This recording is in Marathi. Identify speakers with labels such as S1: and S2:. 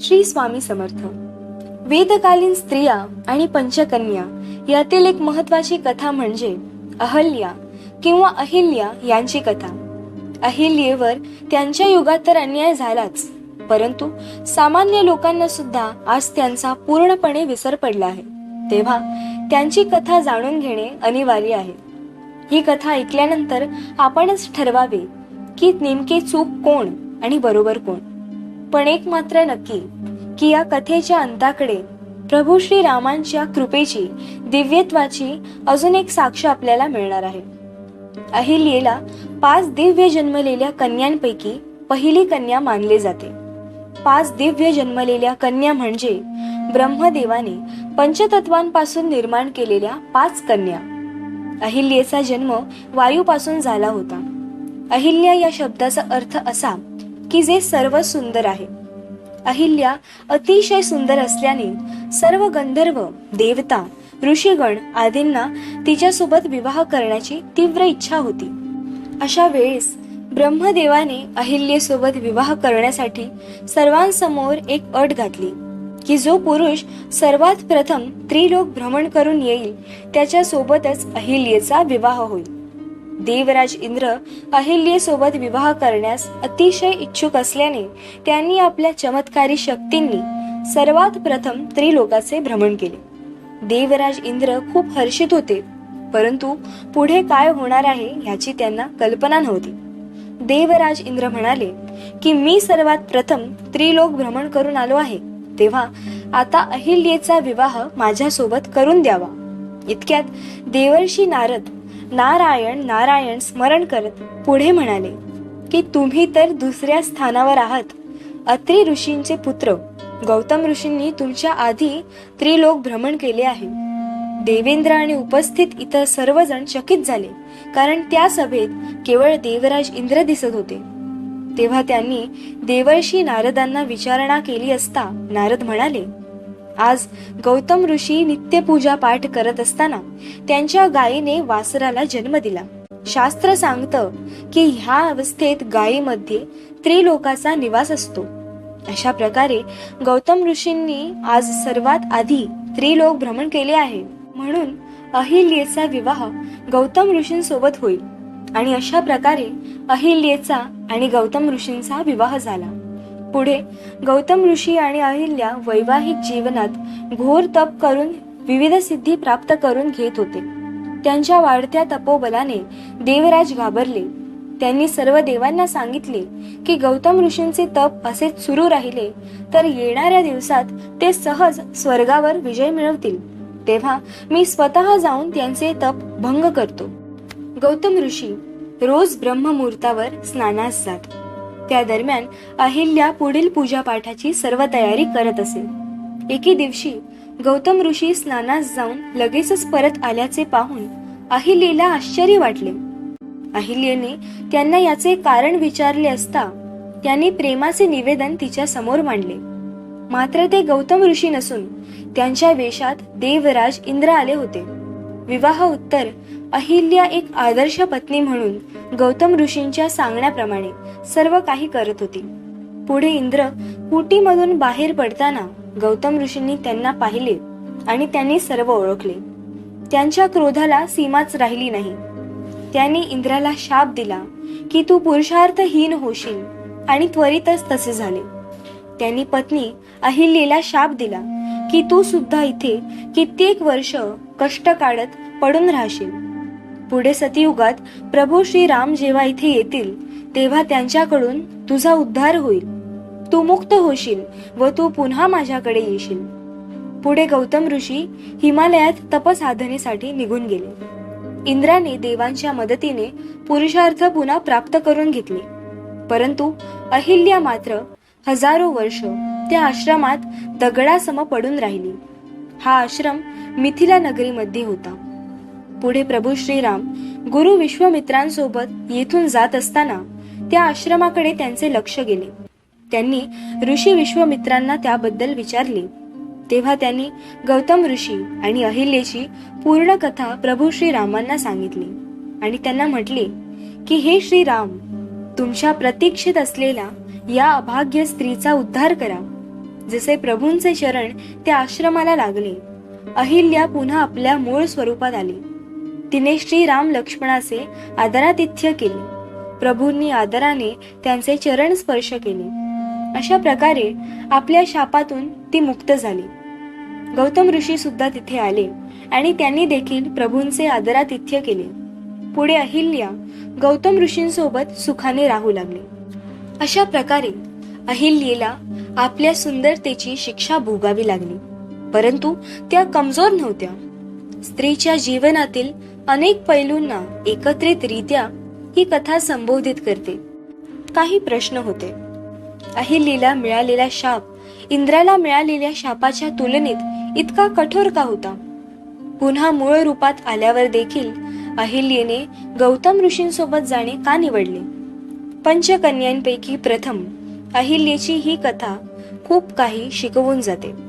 S1: श्री स्वामी समर्थ. वेदकालीन स्त्रिया आणि पंचकन्या यातील एक महत्वाची कथा म्हणजे अहल्या किंवा अहिल्या यांची कथा. अहिल्येवर त्यांच्या युगात तर अन्याय झालाच परंतु सामान्य लोकांना सुद्धा आज त्यांचा पूर्णपणे विसर पडला आहे. तेव्हा त्यांची कथा जाणून घेणे अनिवार्य आहे. ही कथा ऐकल्यानंतर आपणच ठरवावे की नेमके चूक कोण आणि बरोबर कोण. पण एक मात्र नक्की की या कथेच्या अंताकडे प्रभू श्री रामांच्या कृपेची दिव्यत्वाची अजून एक साक्ष आपल्याला मिळणार आहे. अहिल्येला पाच दिव्य जन्मलेल्या कन्यांपैकी पहिली कन्या मानले जाते. पाच दिव्य जन्मलेल्या कन्या म्हणजे ब्रह्मदेवाने पंचतत्वांपासून निर्माण केलेल्या पाच कन्या. अहिल्येचा जन्म वायूपासून झाला होता. अहिल्या या शब्दाचा अर्थ असा की जे सर्व सुंदर आहे. अहिल्या अतिशय सुंदर असल्याने सर्व गंधर्व देवता ऋषीगण आदींना तिच्यासोबत विवाह करण्याची तीव्र इच्छा होती. अशा वेळेस ब्रह्मदेवाने अहिल्येसोबत विवाह करण्यासाठी सर्वांसमोर एक अट घातली की जो पुरुष सर्वात प्रथम त्रिलोक भ्रमण करून येईल त्याच्या सोबतच अहिल्येचा विवाह होईल. देवराज इंद्र अहिल्येसोबत विवाह करण्यास अतिशय इच्छुक असल्याने त्यांनी आपल्या चमत्कारी शक्तींनी सर्वात प्रथम त्रिलोकाचे भ्रमण केले. देवराज इंद्र खूप हर्षित होते परंतु पुढे काय होणार आहे ह्याची त्यांना कल्पना नव्हती. देवराज इंद्र म्हणाले की मी सर्वात प्रथम त्रिलोक भ्रमण करून आलो आहे तेव्हा आता अहिल्येचा विवाह माझ्यासोबत करून द्यावा. इतक्यात देवर्षी नारद नारायण नारायण स्मरण करत पुढे म्हणाले की तुम्ही तर दुसऱ्या स्थानावर आहात. अत्रि ऋषींचे पुत्र गौतम ऋषींनी तुमच्या आधी त्रिलोक भ्रमण केले आहे. देवेंद्र आणि उपस्थित इतर सर्वजण चकित झाले कारण त्या सभेत केवळ देवराज इंद्र दिसत होते. तेव्हा त्यांनी देवर्षी नारदांना विचारणा केली असता नारद म्हणाले आज गौतम ऋषी नित्यपूजा पाठ करत असताना त्यांच्या गायीने वासराला जन्म दिला. शास्त्र सांगतं की ह्या अवस्थेत गायीमध्ये त्रिलोकाचा निवास असतो. अशा प्रकारे गौतम ऋषींनी आज सर्वात आधी त्रिलोक भ्रमण केले आहे. म्हणून अहिल्येचा विवाह गौतम ऋषींसोबत होईल आणि अशा प्रकारे अहिल्येचा आणि गौतम ऋषींचा विवाह झाला. पुढे गौतम ऋषी आणि अहिल्या वैवाहिक जीवनात घोर तप करून विविध सिद्धी प्राप्त करून घेत होते. त्यांच्या वाढत्या तपोबलाने देवराज घाबरले. त्यांनी सर्व देवांना सांगितले की गौतम ऋषींचे तप असेच सुरू राहिले तर येणाऱ्या दिवसात ते सहज स्वर्गावर विजय मिळवतील. तेव्हा मी स्वतः जाऊन त्यांचे तप भंग करतो. गौतम ऋषी रोज ब्रह्ममुहूर्तावर स्नानास जात. त्या दरम्यान अहिल्या पुढील पूजा पाठाची सर्व तयारी करत असे. एके दिवशी गौतम ऋषी स्नानास जाऊन लगेचच परत आल्याचे पाहून अहिल्येला आश्चर्य वाटले. अहिल्येने त्यांना याचे कारण विचारले असता त्यांनी प्रेमाचे निवेदन तिच्या समोर मांडले. मात्र ते गौतम ऋषी नसून त्यांच्या वेशात देवराज इंद्र आले होते. विवाह उत्तर अहिल्या एक आदर्श पत्नी म्हणून गौतम ऋषींच्या सांगण्याप्रमाणे सर्व काही करत होती. पुढे इंद्र कुटीमधून बाहेर पडताना गौतम ऋषींनी त्यांना पाहिले आणि त्यांनी सर्व ओळखले. त्यांच्या क्रोधाला सीमाच राहिली नाही. त्यांनी इंद्राला शाप दिला की तू पुरुषार्थहीन होशील आणि त्वरितच तसे झाले. त्यांनी पत्नी अहिल्येला शाप दिला की तू सुद्धा इथे कित्येक वर्ष कष्ट काढत पडून राहशील. पुढे सतयुगात प्रभू श्री राम जेव्हा इथे येतील तेव्हा त्यांच्याकडून तुझा उद्धार होईल. तू मुक्त होशील व तू पुन्हा माझ्याकडे येशील. पुढे गौतम ऋषी हिमालयात तपसाधनेसाठी निघून गेले. इंद्राने देवांच्या मदतीने पुरुषार्थ पुन्हा प्राप्त करून घेतले. परंतु अहिल्या मात्र हजारो वर्ष त्या आश्रमात दगडासम पडून राहिली. हा आश्रम मिथिला नगरीमध्ये होता. पुढे प्रभू श्रीराम गुरु विश्वमित्रांसोबत येथून जात असताना त्या आश्रमाकडे त्यांचे लक्ष गेले. त्यांनी ऋषी विश्वमित्रांना त्याबद्दल विचारले. तेव्हा त्यांनी गौतम ऋषी आणि अहिल्याची पूर्ण कथा प्रभू श्रीरामांना सांगितली आणि त्यांना म्हटले की हे श्रीराम तुमच्या प्रतीक्षेत असलेल्या या अभाग्य स्त्रीचा उद्धार करा. जसे प्रभूंचे चरण त्या आश्रमाला लागले अहिल्या पुन्हा आपल्या मूळ स्वरूपात आली. तिने श्रीराम लक्ष्मणाचे आदरातिथ्य केले. प्रभूंनी आदराने त्यांचे चरण स्पर्श केले. अशा प्रकारे आपल्या शापातून ती मुक्त झाली. गौतम ऋषी सुद्धा तिथे आले आणि त्यांनी देखील प्रभूंचे आदरातिथ्य केले. पुढे अहिल्या गौतम ऋषींसोबत सुखाने राहू लागले. अशा प्रकारे अहिल्येला आपल्या सुंदरतेची शिक्षा भोगावी लागली. परंतु त्या कमजोर नव्हत्या. स्त्रीच्या जीवनातील अनेक पैलूंना एकत्रितरित्या ही कथा संबोधित करते. काही प्रश्न होते. अहिल्येला मिळालेला शाप इंद्राला मिळालेल्या शापाच्या तुलनेत इतका कठोर का होता? पुन्हा मूळ रूपात आल्यावर देखील अहिल्येने गौतम ऋषींसोबत जाणे का निवडले? पंचकन्यांपैकी प्रथम अहिल्येची ही कथा खूप काही शिकवून जाते.